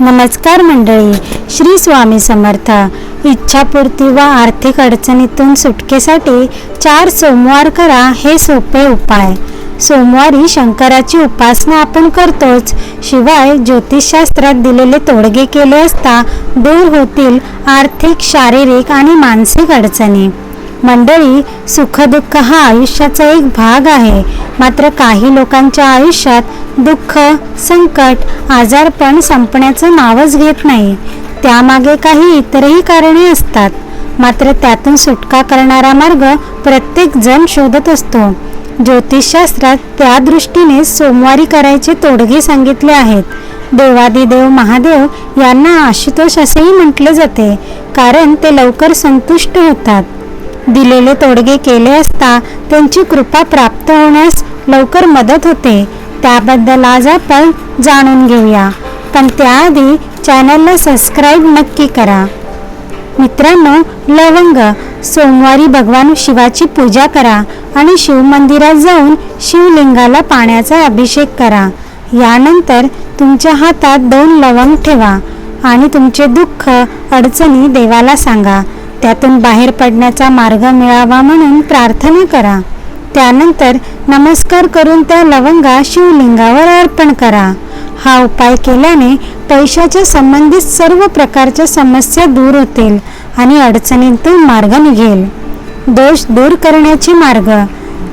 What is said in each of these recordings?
नमस्कार मंडळी श्री स्वामी समर्थ. इच्छापूर्ती व आर्थिक अडचणीतून सुटकेसाठी चार सोमवार करा हे सोपे उपाय. सोमवारी शंकराची उपासना आपण करतोच. शिवाय ज्योतिषशास्त्रात दिलेले तोडगे केले असता दूर होतील आर्थिक शारीरिक आणि मानसिक अडचणी. मंडळी सुखदुःख हा आयुष्याचा एक भाग आहे. मात्र काही लोकांच्या आयुष्यात दुःख संकट आजारपण संपण्याचं नावच घेत नाही. त्यामागे काही इतरही कारणे असतात. मात्र त्यातून सुटका करणारा मार्ग प्रत्येक जण शोधत असतो. ज्योतिषशास्त्रात त्या दृष्टीने सोमवारी करायचे तोडगे सांगितले आहेत. देवादिदेव महादेव यांना आशुतोष असेही म्हटले जाते. कारण ते लवकर संतुष्ट होतात. दिलेले तोडगे केले असता त्यांची कृपा प्राप्त होण्यास लवकर मदत होते. त्याबद्दल आज आपण जाणून घेऊया. पण त्याआधी चॅनलला सबस्क्राईब नक्की करा. मित्रांनो लवंग सोमवारी भगवान शिवाची पूजा करा आणि शिव मंदिरात जाऊन शिवलिंगाला पाण्याचा अभिषेक करा. यानंतर तुमच्या हातात दोन लवंग ठेवा आणि तुमचे दुःख अडचणी देवाला सांगा. त्यातून बाहेर पडण्याचा मार्ग मिळावा म्हणून प्रार्थना करा. त्यानंतर नमस्कार करून त्या लवंगा शिवलिंगावर अर्पण करा. हा उपाय केल्याने पैशाच्या संबंधित सर्व प्रकारच्या समस्या दूर होतील आणि अडचणींतून मार्ग निघेल. दोष दूर करण्याचे मार्ग.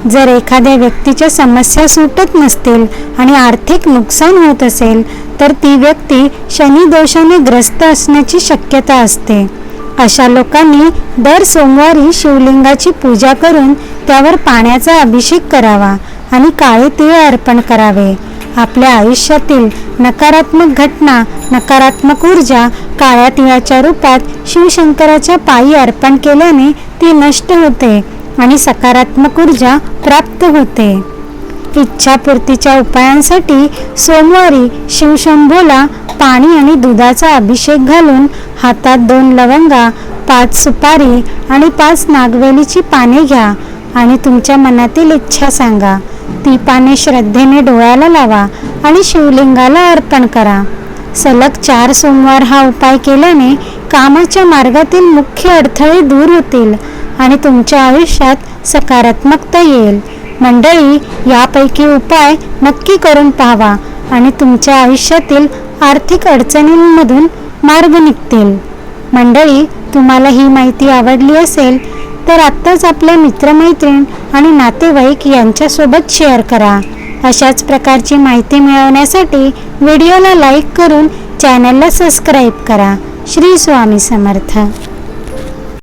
जर एखाद्या व्यक्तीच्या समस्या सुटत नसतील आणि आर्थिक नुकसान होत असेल तर ती व्यक्ती शनी दोषाने ग्रस्त असण्याची शक्यता असते. अशा लोकांनी दर सोमवारी शिवलिंगाची पूजा करून त्यावर पाण्याचा अभिषेक करावा आणि काळे तिळ अर्पण करावे. आपल्या आयुष्यातील नकारात्मक घटना नकारात्मक ऊर्जा काळ्या तिळाच्या रूपात शिवशंकराच्या पायी अर्पण केल्याने ती नष्ट होते आणि सकारात्मक ऊर्जा प्राप्त होते. इच्छापूर्तीच्या उपायांसाठी सोमवारी शिवशंभूला पाणी आणि दुधाचा अभिषेक घालून हातात दोन लवंगा पाच सुपारी आणि पाच नागवेलीची पाने घ्या आणि तुमच्या मनातील इच्छा सांगा. ती पाने श्रद्धेने डोळ्याला लावा आणि शिवलिंगाला अर्पण करा. सलग चार सोमवार हा उपाय केल्याने कामाच्या मार्गातील मुख्य अडथळे दूर होतील आणि तुमच्या आयुष्यात सकारात्मकता येईल. मंडळी यापैकी उपाय नक्की करून पाहावा आणि तुमच्या आयुष्यातील आर्थिक अडचणींमधून मार्ग निघतील. मंडळी तुम्हाला ही माहिती आवडली असेल तर आत्ताच आपल्या मित्रमैत्रीण आणि नातेवाईक यांच्यासोबत शेअर करा. अशाच प्रकारची माहिती मिळवण्यासाठी व्हिडिओला लाईक करून चॅनलला सबस्क्राईब करा. श्री स्वामी समर्थ.